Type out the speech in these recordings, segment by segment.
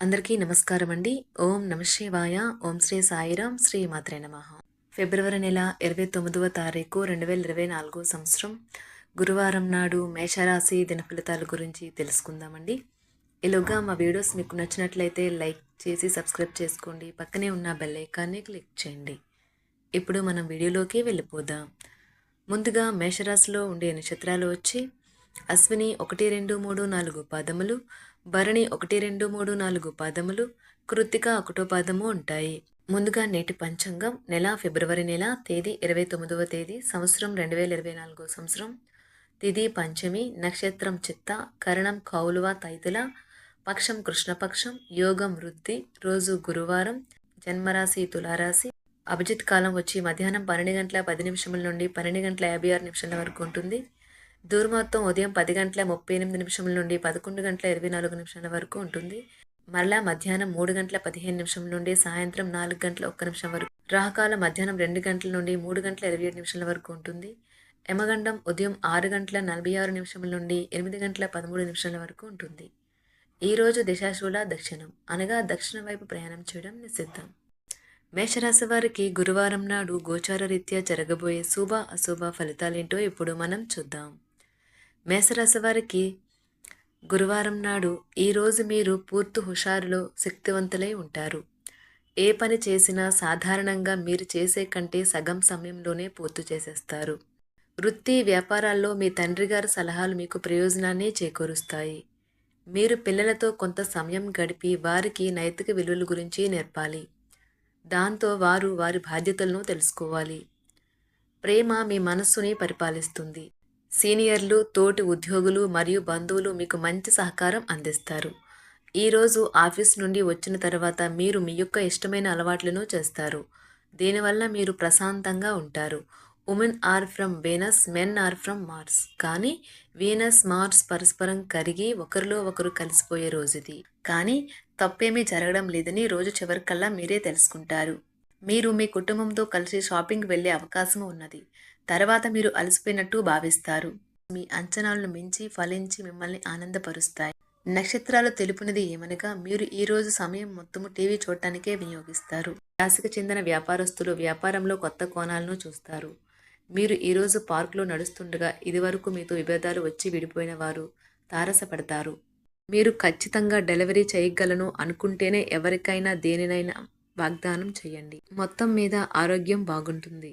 అందరికీ నమస్కారం అండి. ఓం నమ శివాయ. ఓం శ్రీ సాయిరాం. శ్రీ మాత్రే నమ. ఫిబ్రవరి నెల ఇరవై తొమ్మిదవ తారీఖు రెండు వేల ఇరవై నాలుగో సంవత్సరం. గురువారం నాడు మేషరాశి దినఫలితాల గురించి తెలుసుకుందామండి. ఈలోగా మా వీడియోస్ మీకు నచ్చినట్లయితే లైక్ చేసి సబ్స్క్రైబ్ చేసుకోండి. పక్కనే ఉన్న బెల్ ఐకాన్ని క్లిక్ చేయండి. ఇప్పుడు మనం వీడియోలోకి వెళ్ళిపోదాం. ముందుగా మేషరాశిలో ఉండే నక్షత్రాలు వచ్చి అశ్విని ఒకటి రెండు మూడు నాలుగు పాదములు భరణి ఒకటి రెండు మూడు నాలుగు పాదములు కృత్తిక ఒకటో పాదము ఉంటాయి. ముందుగా నేటి పంచాంగం నెల ఫిబ్రవరి నెల తేదీ ఇరవై తొమ్మిదవ తేదీ సంవత్సరం రెండు వేల ఇరవై నాలుగో సంవత్సరం. తిది పంచమి నక్షత్రం చిత్త కరణం కౌలువ తైతుల పక్షం కృష్ణపక్షం యోగం వృద్ధి రోజు గురువారం జన్మరాశి తులారాశి. అభిజిత్ కాలం వచ్చి మధ్యాహ్నం పన్నెండు గంటల పది నిమిషముల నుండి పన్నెండు గంటల యాభై ఆరు నిమిషాల వరకు ఉంటుంది. దూర్మాత్తం ఉదయం పది గంటల ముప్పై ఎనిమిది నిమిషముల నుండి పదకొండు గంటల ఇరవై నాలుగు నిమిషాల వరకు ఉంటుంది. మరలా మధ్యాహ్నం మూడు గంటల పదిహేను నిమిషం నుండి సాయంత్రం నాలుగు గంటల ఒక్క నిమిషం వరకు రాహకాలం మధ్యాహ్నం రెండు గంటల నుండి మూడు గంటల ఇరవై ఏడు నిమిషాల వరకు ఉంటుంది. యమగండం ఉదయం ఆరు గంటల నలభై ఆరు నిమిషముల నుండి ఎనిమిది గంటల పదమూడు నిమిషాల వరకు ఉంటుంది. ఈరోజు దిశాశూల దక్షిణం అనగా దక్షిణ వైపు ప్రయాణం చేయడం నిషిద్ధం. మేషరాశి వారికి గురువారం నాడు గోచార రీత్యా జరగబోయే శుభ అశుభ ఫలితాలేంటో ఇప్పుడు మనం చూద్దాం. మేషరాశి వారికి గురువారం నాడు ఈరోజు మీరు పూర్తి హుషారులో శక్తివంతులై ఉంటారు. ఏ పని చేసినా సాధారణంగా మీరు చేసే కంటే సగం సమయంలోనే పూర్తి చేసేస్తారు. వృత్తి వ్యాపారాల్లో మీ తండ్రి గారి సలహాలు మీకు ప్రయోజనాన్ని చేకూరుస్తాయి. మీరు పిల్లలతో కొంత సమయం గడిపి వారికి నైతిక విలువల గురించి నేర్పాలి. దాంతో వారు వారి బాధ్యతలను తెలుసుకోవాలి. ప్రేమ మీ మనస్సుని పరిపాలిస్తుంది. సీనియర్లు తోటి ఉద్యోగులు మరియు బంధువులు మీకు మంచి సహకారం అందిస్తారు. ఈరోజు ఆఫీస్ నుండి వచ్చిన తర్వాత మీరు మీ యొక్క ఇష్టమైన అలవాట్లను చేస్తారు. దీనివల్ల మీరు ప్రశాంతంగా ఉంటారు. Women are from Venus men are from Mars. కానీ వీనస్ మార్స్ పరస్పరం కరిగి ఒకరిలో ఒకరు కలిసిపోయే రోజుది. కానీ తప్పేమీ జరగడం లేదని రోజు చివరికల్లా మీరే తెలుసుకుంటారు. మీరు మీ కుటుంబంతో కలిసి షాపింగ్ వెళ్ళే అవకాశం ఉన్నది. తర్వాత మీరు అలసిపోయినట్టు భావిస్తారు. మీ అంచనాలను మించి ఫలించి మిమ్మల్ని ఆనందపరుస్తాయి. నక్షత్రాలు తెలుపునది ఏమనగా మీరు ఈ రోజు సమయం మొత్తము టీవీ చూడటానికే వినియోగిస్తారు. రాశికి చెందిన వ్యాపారస్తులు వ్యాపారంలో కొత్త కోణాలను చూస్తారు. మీరు ఈరోజు పార్కులో నడుస్తుండగా ఇదివరకు మీతో విభేదాలు వచ్చి విడిపోయిన వారు తారసపడతారు. మీరు ఖచ్చితంగా డెలివరీ చేయగలను అనుకుంటేనే ఎవరికైనా దేనినైనా వాగ్దానం చేయండి. మొత్తం మీద ఆరోగ్యం బాగుంటుంది.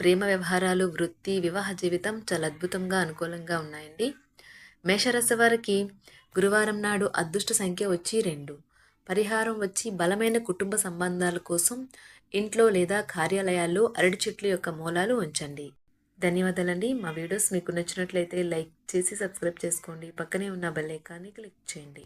ప్రేమ వ్యవహారాలు వృత్తి వివాహ జీవితం చాలా అద్భుతంగా అనుకూలంగా ఉన్నాయండి. మేషరాశి వారికి గురువారం నాడు అదృష్ట సంఖ్య వచ్చి రెండు. పరిహారం వచ్చి బలమైన కుటుంబ సంబంధాల కోసం ఇంట్లో లేదా కార్యాలయాల్లో అరటి చెట్ల యొక్క మూలాలు ఉంచండి. ధన్యవాదాలండి. మా వీడియోస్ మీకు నచ్చినట్లయితే లైక్ చేసి సబ్స్క్రైబ్ చేసుకోండి. పక్కనే ఉన్న బెల్ ఐకాన్ని క్లిక్ చేయండి.